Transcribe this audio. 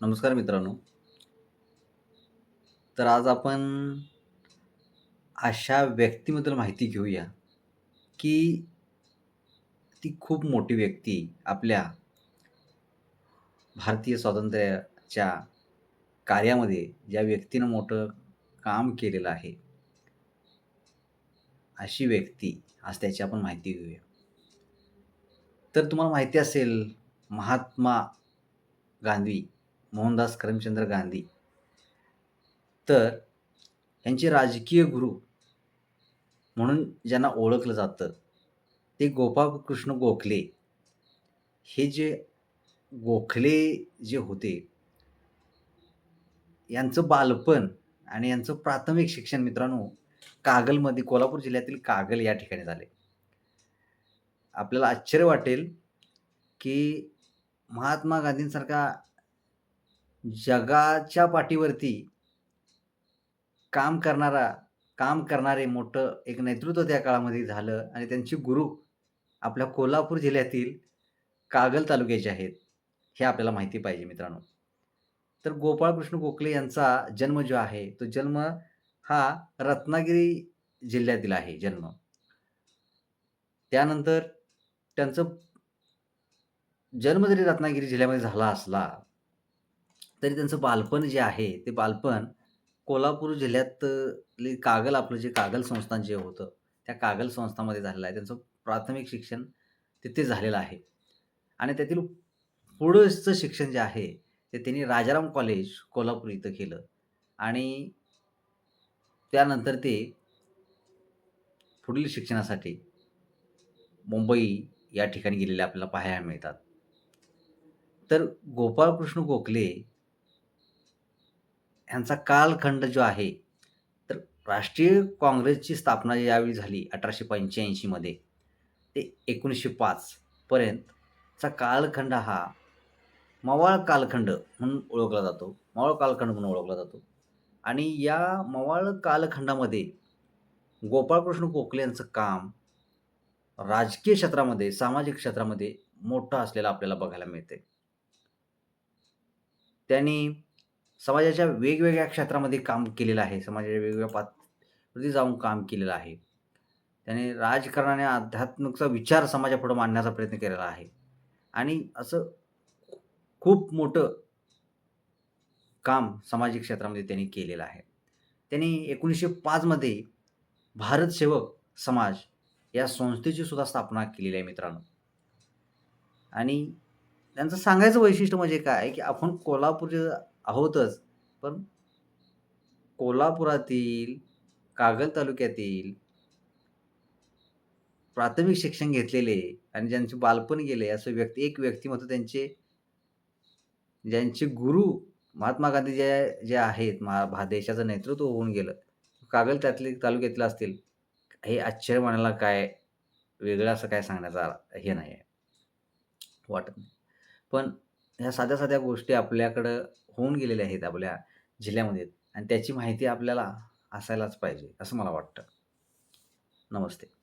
नमस्कार मित्रांनो. तर आज आपण अशा व्यक्तीबद्दल माहिती घेऊया, की ती खूप मोठी व्यक्ती आपल्या भारतीय स्वातंत्र्याच्या कार्यामध्ये ज्या व्यक्तीनं मोठं काम केलेलं आहे. अशी व्यक्ती आज त्याची आपण माहिती घेऊया. तर तुम्हाला माहिती असेल महात्मा गांधी, मोहनदास करमचंद्र गांधी. तर यांचे राजकीय गुरु म्हणून ज्यांना ओळखलं जातं, ते गोपाळकृष्ण गोखले. हे जे गोखले जे होते यांचं बालपण आणि यांचं प्राथमिक शिक्षण मित्रांनो, कागलमध्ये कोल्हापूर जिल्ह्यातील कागल या ठिकाणी झाले. आपल्याला आश्चर्य वाटेल, की महात्मा गांधींसारखा जगाच्या पाठीवरती काम करणारा काम करणारे मोठं एक नेतृत्व त्या काळामध्ये झालं आणि त्यांचे गुरु आपल्या कोल्हापूर जिल्ह्यातील कागल तालुक्याचे आहेत. हे आपल्याला माहिती पाहिजे मित्रांनो. तर गोपाळकृष्ण गोखले यांचा जन्म जो आहे, तो जन्म हा रत्नागिरी जिल्ह्यातील आहे जन्म. त्यानंतर त्यांचं जन्म जरी रत्नागिरी जिल्ह्यामध्ये झाला असला, तरी त्यांचं बालपण जे आहे, ते बालपण कोल्हापूर जिल्ह्यातली कागल आपलं जे कागल संस्थान जे होतं, त्या कागल संस्थामध्ये झालेलं आहे. त्यांचं प्राथमिक शिक्षण तिथे झालेलं आहे. आणि त्यातील पुढचं शिक्षण जे आहे, ते त्यांनी राजाराम कॉलेज कोल्हापूर इथं केलं आणि त्यानंतर ते पुढील शिक्षणासाठी मुंबई या ठिकाणी गेलेले आपल्याला पाहायला मिळतात. तर गोपाळकृष्ण गोखले यांचा कालखंड जो आहे, तर राष्ट्रीय काँग्रेसची स्थापना यावेळी झाली अठराशे पंच्याऐंशीमध्ये ते एकोणीसशे पाचपर्यंतचा कालखंड हा मवाळ कालखंड म्हणून ओळखला जातो. मवाळ कालखंड म्हणून ओळखला जातो. आणि या मवाळ कालखंडामध्ये गोपाळकृष्ण गोखले यांचं काम राजकीय क्षेत्रामध्ये, सामाजिक क्षेत्रामध्ये मोठं असलेलं आपल्याला बघायला मिळते त्यांनी समाजाच्या वेगवेगळ्या क्षेत्रामध्ये काम केलेलं आहे. समाजाच्या वेगवेगळ्या पातळी जाऊन काम केलेलं आहे. त्याने राजकारणाने आध्यात्मिकचा विचार समाजापुढं मांडण्याचा प्रयत्न केलेला आहे. आणि असं खूप मोठं काम सामाजिक क्षेत्रामध्ये त्यांनी केलेलं आहे. त्यांनी एकोणीसशे पाचमध्ये भारत सेवक समाज या संस्थेची सुद्धा स्थापना केलेली आहे मित्रांनो. आणि त्यांचं सांगायचं वैशिष्ट्य म्हणजे काय, की आपण कोल्हापूरच्या आहोतच, पण कोल्हापुरातील, कागल तालुक्यातील प्राथमिक शिक्षण घेतलेले आणि ज्यांचे बालपण गेले असं व्यक्ती एक व्यक्तिमत्व त्यांचे ज्यांचे गुरु महात्मा गांधी जे जे आहेत, मा देशाचं नेतृत्व होऊन गेलं. कागल त्यातले तालुक्यातील असतील. हे आश्चर्य म्हणायला काय वेगळं असं काय सांगण्याचा हे नाही आहे. वाटत नाही. पण ह्या साध्या-साध्या गोष्टी आपल्याकडं होऊन गेलेले आहेत आपल्या जिल्ह्यामध्ये आणि त्याची माहिती आपल्याला असायलाच पाहिजे, असं मला वाटतं. नमस्ते.